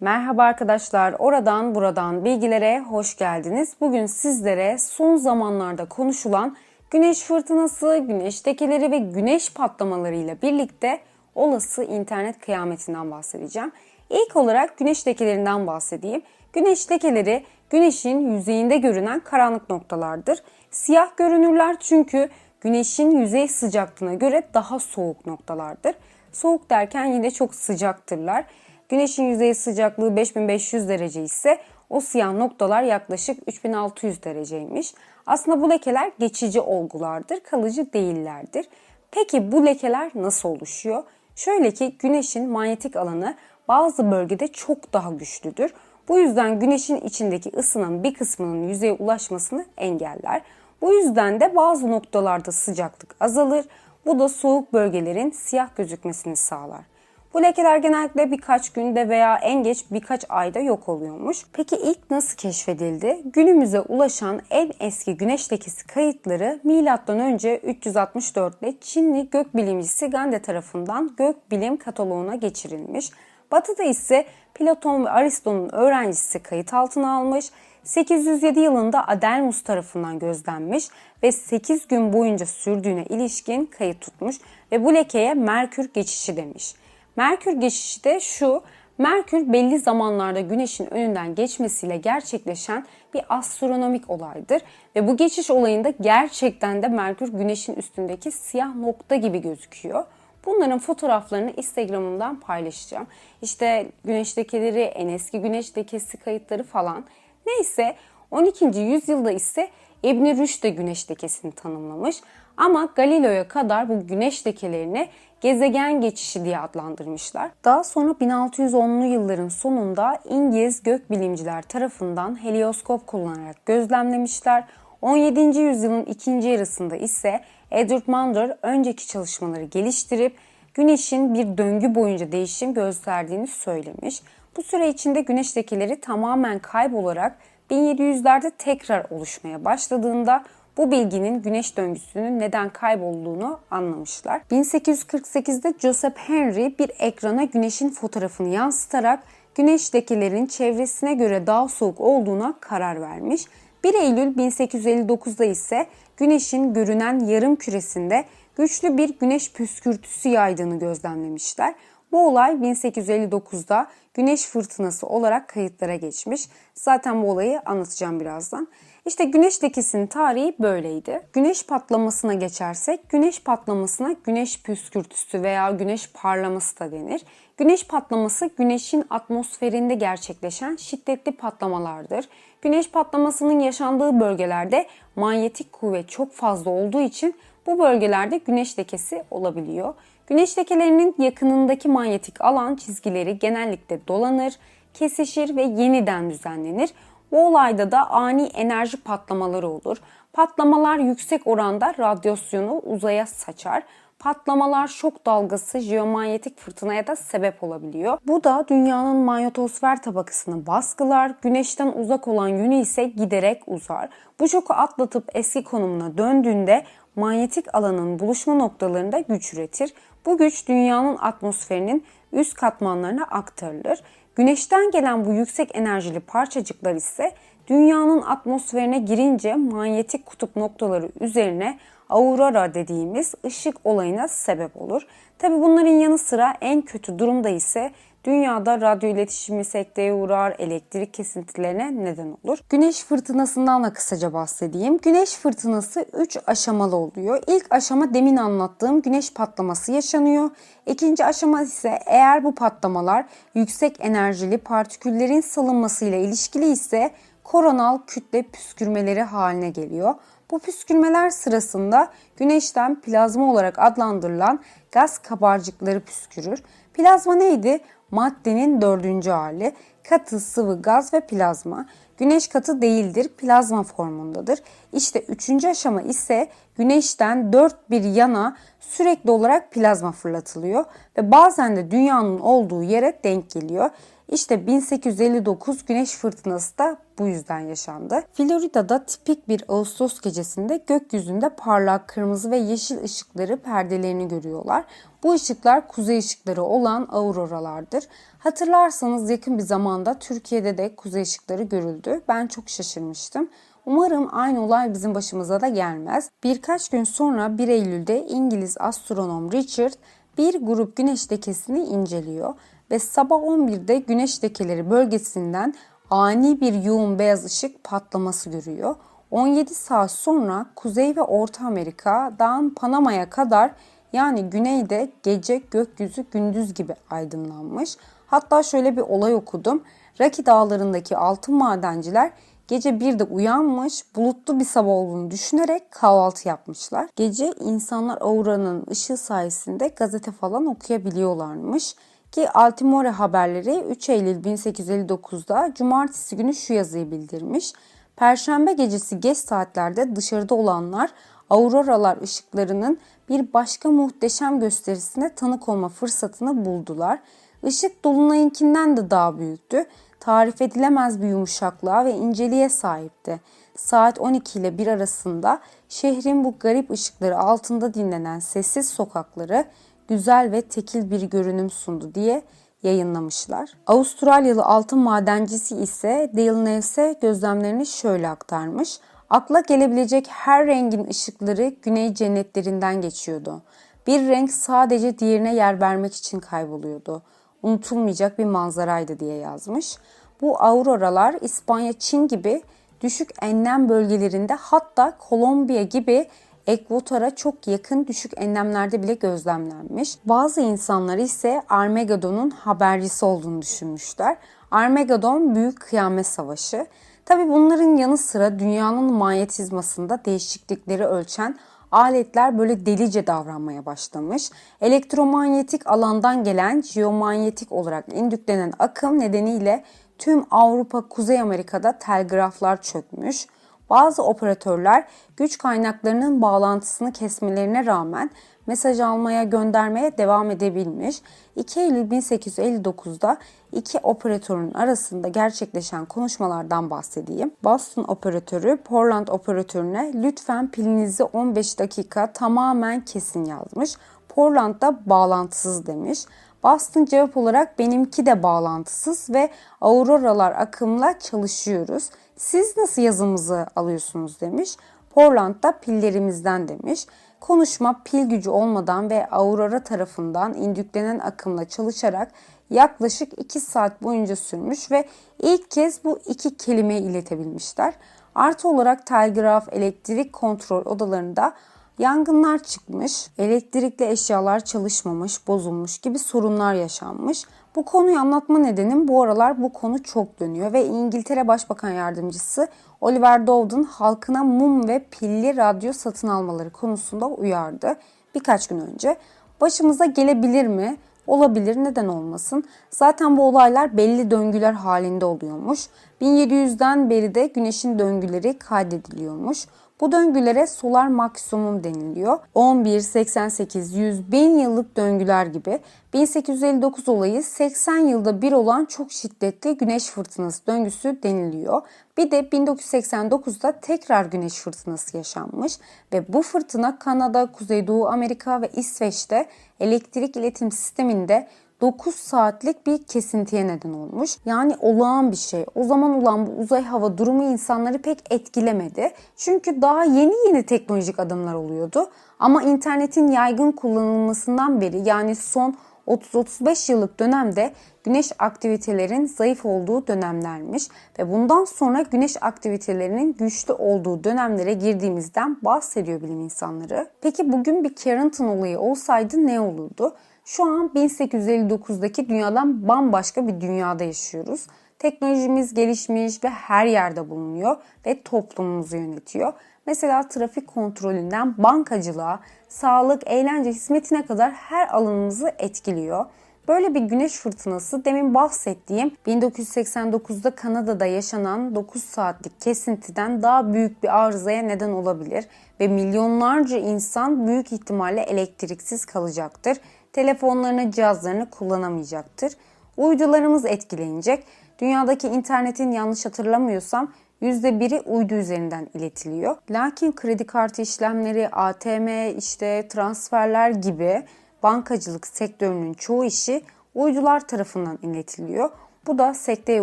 Merhaba arkadaşlar, oradan buradan bilgilere hoş geldiniz. Bugün sizlere son zamanlarda konuşulan güneş fırtınası, güneş tekeleri ve güneş patlamaları ile birlikte olası internet kıyametinden bahsedeceğim. İlk olarak güneş lekelerinden bahsedeyim. Güneş lekeleri güneşin yüzeyinde görünen karanlık noktalardır. Siyah görünürler çünkü güneşin yüzey sıcaklığına göre daha soğuk noktalardır. Soğuk derken yine çok sıcaktırlar. Güneşin yüzey sıcaklığı 5500 derece ise o siyah noktalar yaklaşık 3600 dereceymiş. Aslında bu lekeler geçici olgulardır, kalıcı değillerdir. Peki bu lekeler nasıl oluşuyor? Şöyle ki güneşin manyetik alanı bazı bölgede çok daha güçlüdür. Bu yüzden güneşin içindeki ısının bir kısmının yüzeye ulaşmasını engeller. Bu yüzden de bazı noktalarda sıcaklık azalır. Bu da soğuk bölgelerin siyah gözükmesini sağlar. Bu lekeler genellikle birkaç günde veya en geç birkaç ayda yok oluyormuş. Peki ilk nasıl keşfedildi? Günümüze ulaşan en eski güneş lekesi kayıtları M.Ö. 364'te Çinli gökbilimcisi Gande tarafından gökbilim kataloğuna geçirilmiş. Batı'da ise Platon ve Aristo'nun öğrencisi kayıt altına almış. 807 yılında Adelmus tarafından gözlenmiş ve 8 gün boyunca sürdüğüne ilişkin kayıt tutmuş ve bu lekeye Merkür geçişi demiş. Merkür geçişi de şu, Merkür belli zamanlarda Güneş'in önünden geçmesiyle gerçekleşen bir astronomik olaydır ve bu geçiş olayında gerçekten de Merkür Güneş'in üstündeki siyah nokta gibi gözüküyor. Bunların fotoğraflarını Instagram'ımdan paylaşacağım. İşte güneş lekeleri, en eski güneş lekesi kayıtları falan. Neyse 12. yüzyılda ise İbn Rüşd de güneş lekesini tanımlamış. Ama Galileo'ya kadar bu güneş lekelerini gezegen geçişi diye adlandırmışlar. Daha sonra 1610'lu yılların sonunda İngiliz gökbilimciler tarafından helioskop kullanarak gözlemlemişler. 17. yüzyılın ikinci yarısında ise Edward Maunder önceki çalışmaları geliştirip güneşin bir döngü boyunca değişim gösterdiğini söylemiş. Bu süre içinde güneş lekeleri tamamen kaybolarak 1700'lerde tekrar oluşmaya başladığında bu bilginin güneş döngüsünün neden kaybolduğunu anlamışlar. 1848'de Joseph Henry bir ekrana güneşin fotoğrafını yansıtarak güneş lekelerinin çevresine göre daha soğuk olduğuna karar vermiş. 1 Eylül 1859'da ise güneşin görünen yarım küresinde güçlü bir güneş püskürtüsü yaydığını gözlemlemişler. Bu olay 1859'da güneş fırtınası olarak kayıtlara geçmiş. Zaten bu olayı anlatacağım birazdan. İşte güneş lekesinin tarihi böyleydi. Güneş patlamasına geçersek güneş patlamasına güneş püskürtüsü veya güneş parlaması da denir. Güneş patlaması güneşin atmosferinde gerçekleşen şiddetli patlamalardır. Güneş patlamasının yaşandığı bölgelerde manyetik kuvvet çok fazla olduğu için bu bölgelerde güneş lekesi olabiliyor. Güneş lekelerinin yakınındaki manyetik alan çizgileri genellikle dolanır, kesişir ve yeniden düzenlenir. Bu olayda da ani enerji patlamaları olur. Patlamalar yüksek oranda radyasyonu uzaya saçar. Patlamalar şok dalgası jeomanyetik fırtınaya da sebep olabiliyor. Bu da dünyanın manyetosfer tabakasını baskılar, güneşten uzak olan yönü ise giderek uzar. Bu şoku atlatıp eski konumuna döndüğünde manyetik alanın buluşma noktalarında güç üretir. Bu güç dünyanın atmosferinin üst katmanlarına aktarılır. Güneşten gelen bu yüksek enerjili parçacıklar ise dünyanın atmosferine girince manyetik kutup noktaları üzerine aurora dediğimiz ışık olayına sebep olur. Tabi bunların yanı sıra en kötü durumda ise dünyada radyo iletişimi sekteye uğrar, elektrik kesintilerine neden olur. Güneş fırtınasından da kısaca bahsedeyim. Güneş fırtınası 3 aşamalı oluyor. İlk aşama demin anlattığım güneş patlaması yaşanıyor. İkinci aşama ise eğer bu patlamalar yüksek enerjili partiküllerin salınmasıyla ilişkili ise koronal kütle püskürmeleri haline geliyor. Bu püskürmeler sırasında güneşten plazma olarak adlandırılan gaz kabarcıkları püskürür. Plazma neydi? Maddenin dördüncü hali. Katı, sıvı, gaz ve plazma. Güneş katı değildir, plazma formundadır. İşte üçüncü aşama ise güneşten dört bir yana sürekli olarak plazma fırlatılıyor ve bazen de dünyanın olduğu yere denk geliyor. İşte 1859 güneş fırtınası da bu yüzden yaşandı. Florida'da tipik bir Ağustos gecesinde gökyüzünde parlak kırmızı ve yeşil ışıkları perdelerini görüyorlar. Bu ışıklar kuzey ışıkları olan auroralardır. Hatırlarsanız yakın bir zamanda Türkiye'de de kuzey ışıkları görüldü. Ben çok şaşırmıştım. Umarım aynı olay bizim başımıza da gelmez. Birkaç gün sonra 1 Eylül'de İngiliz astronom Richard bir grup güneş lekesini inceliyor ve sabah 11'de güneş lekeleri bölgesinden ani bir yoğun beyaz ışık patlaması görüyor. 17 saat sonra Kuzey ve Orta Amerika'dan Panama'ya kadar yani güneyde gece gökyüzü gündüz gibi aydınlanmış. Hatta şöyle bir olay okudum. Raki dağlarındaki altın madenciler gece bir de uyanmış, bulutlu bir sabah olduğunu düşünerek kahvaltı yapmışlar. Gece insanlar auranın ışığı sayesinde gazete falan okuyabiliyorlarmış. Ki Altimore haberleri 3 Eylül 1859'da cumartesi günü şu yazıyı bildirmiş. Perşembe gecesi geç saatlerde dışarıda olanlar auroralar ışıklarının bir başka muhteşem gösterisine tanık olma fırsatını buldular. Işık dolunayınkinden de daha büyüktü. Tarif edilemez bir yumuşaklığa ve inceliğe sahipti. Saat 12 ile 1 arasında şehrin bu garip ışıkları altında dinlenen sessiz sokakları güzel ve tekil bir görünüm sundu diye yayınlamışlar. Avustralyalı altın madencisi ise Dale Neves'e gözlemlerini şöyle aktarmış. Akla gelebilecek her rengin ışıkları güney cennetlerinden geçiyordu. Bir renk sadece diğerine yer vermek için kayboluyordu. Unutulmayacak bir manzaraydı diye yazmış. Bu auroralar İspanya, Çin gibi düşük enlem bölgelerinde hatta Kolombiya gibi ekvatora çok yakın düşük enlemlerde bile gözlemlenmiş. Bazı insanlar ise Armageddon'un habercisi olduğunu düşünmüşler. Armageddon büyük kıyamet savaşı. Tabi bunların yanı sıra dünyanın manyetizmasında değişiklikleri ölçen aletler böyle delice davranmaya başlamış. Elektromanyetik alandan gelen geomanyetik olarak indüklenen akım nedeniyle tüm Avrupa, Kuzey Amerika'da telgraflar çökmüş. Bazı operatörler güç kaynaklarının bağlantısını kesmelerine rağmen mesaj almaya göndermeye devam edebilmiş. 2 Eylül 1859'da iki operatörün arasında gerçekleşen konuşmalardan bahsedeyim. Boston operatörü Portland operatörüne lütfen pilinizi 15 dakika tamamen kesin yazmış. Portland da bağlantısız demiş. Boston cevap olarak benimki de bağlantısız ve auroralar akımla çalışıyoruz. Siz nasıl yazımızı alıyorsunuz demiş. Portland da pillerimizden demiş. Konuşma pil gücü olmadan ve aurora tarafından indüklenen akımla çalışarak yaklaşık 2 saat boyunca sürmüş ve ilk kez bu iki kelimeyi iletebilmişler. Artı olarak telgraf, elektrik kontrol odalarında Yangınlar çıkmış, elektrikli eşyalar çalışmamış, bozulmuş gibi sorunlar yaşanmış. Bu konuyu anlatma nedenim bu aralar bu konu çok dönüyor ve İngiltere Başbakan Yardımcısı Oliver Dowden halkına mum ve pilli radyo satın almaları konusunda uyardı birkaç gün önce. Başımıza gelebilir mi? Olabilir neden olmasın. Zaten bu olaylar belli döngüler halinde oluyormuş. 1700'den beri de güneşin döngüleri kaydediliyormuş. Bu döngülere solar maksimum deniliyor. 11, 88, 100, 1000 yıllık döngüler gibi. 1859 olayı 80 yılda bir olan çok şiddetli güneş fırtınası döngüsü deniliyor. Bir de 1989'da tekrar güneş fırtınası yaşanmış ve bu fırtına Kanada, Kuzeydoğu Amerika ve İsveç'te elektrik iletim sisteminde 9 saatlik bir kesintiye neden olmuş. Yani olağan bir şey. O zaman olan bu uzay hava durumu insanları pek etkilemedi. Çünkü daha yeni yeni teknolojik adımlar oluyordu. Ama internetin yaygın kullanılmasından beri yani son 30-35 yıllık dönemde güneş aktivitelerin zayıf olduğu dönemlermiş ve bundan sonra güneş aktivitelerinin güçlü olduğu dönemlere girdiğimizden bahsediyor bilim insanları. Peki bugün bir Carrington olayı olsaydı ne olurdu? Şu an 1859'daki dünyadan bambaşka bir dünyada yaşıyoruz. Teknolojimiz gelişmiş ve her yerde bulunuyor ve toplumumuzu yönetiyor. Mesela trafik kontrolünden bankacılığa, sağlık, eğlence hizmetine kadar her alanımızı etkiliyor. Böyle bir güneş fırtınası demin bahsettiğim 1989'da Kanada'da yaşanan 9 saatlik kesintiden daha büyük bir arızaya neden olabilir ve milyonlarca insan büyük ihtimalle elektriksiz kalacaktır telefonlarını, cihazlarını kullanamayacaktır. Uydularımız etkilenecek. Dünyadaki internetin yanlış hatırlamıyorsam %1'i uydu üzerinden iletiliyor. Lakin kredi kartı işlemleri, ATM, işte transferler gibi bankacılık sektörünün çoğu işi uydular tarafından iletiliyor. Bu da sekteye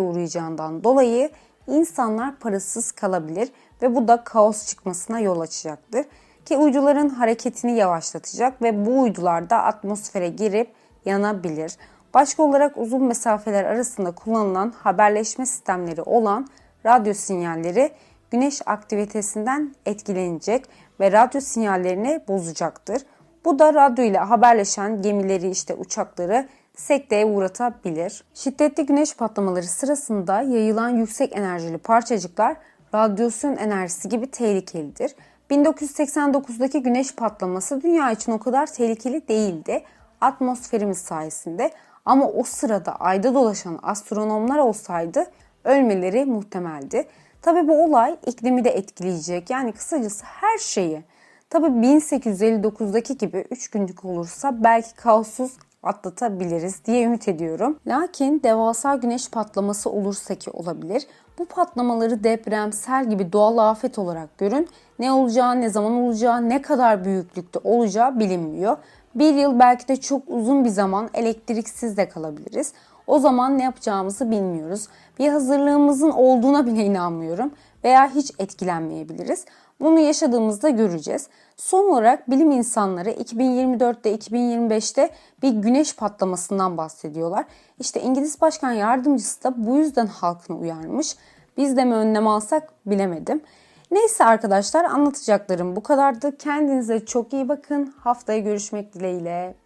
uğrayacağından dolayı insanlar parasız kalabilir ve bu da kaos çıkmasına yol açacaktır. Ki uyduların hareketini yavaşlatacak ve bu uydular da atmosfere girip yanabilir. Başka olarak uzun mesafeler arasında kullanılan haberleşme sistemleri olan radyo sinyalleri güneş aktivitesinden etkilenecek ve radyo sinyallerini bozacaktır. Bu da radyo ile haberleşen gemileri işte uçakları sekteye uğratabilir. Şiddetli güneş patlamaları sırasında yayılan yüksek enerjili parçacıklar radyasyon enerjisi gibi tehlikelidir. 1989'daki güneş patlaması dünya için o kadar tehlikeli değildi atmosferimiz sayesinde ama o sırada ayda dolaşan astronomlar olsaydı ölmeleri muhtemeldi. Tabi bu olay iklimi de etkileyecek yani kısacası her şeyi. Tabi 1859'daki gibi 3 günlük olursa belki kaossuz atlatabiliriz diye ümit ediyorum. Lakin devasa güneş patlaması olursa ki olabilir. Bu patlamaları deprem, sel gibi doğal afet olarak görün. Ne olacağı, ne zaman olacağı, ne kadar büyüklükte olacağı bilinmiyor. Bir yıl belki de çok uzun bir zaman elektriksiz de kalabiliriz. O zaman ne yapacağımızı bilmiyoruz. Bir hazırlığımızın olduğuna bile inanmıyorum veya hiç etkilenmeyebiliriz. Bunu yaşadığımızda göreceğiz. Son olarak bilim insanları 2024'te 2025'te bir güneş patlamasından bahsediyorlar. İşte İngiliz Başkan Yardımcısı da bu yüzden halkını uyarmış. Biz de mi önlem alsak bilemedim. Neyse arkadaşlar anlatacaklarım bu kadardı. Kendinize çok iyi bakın. Haftaya görüşmek dileğiyle.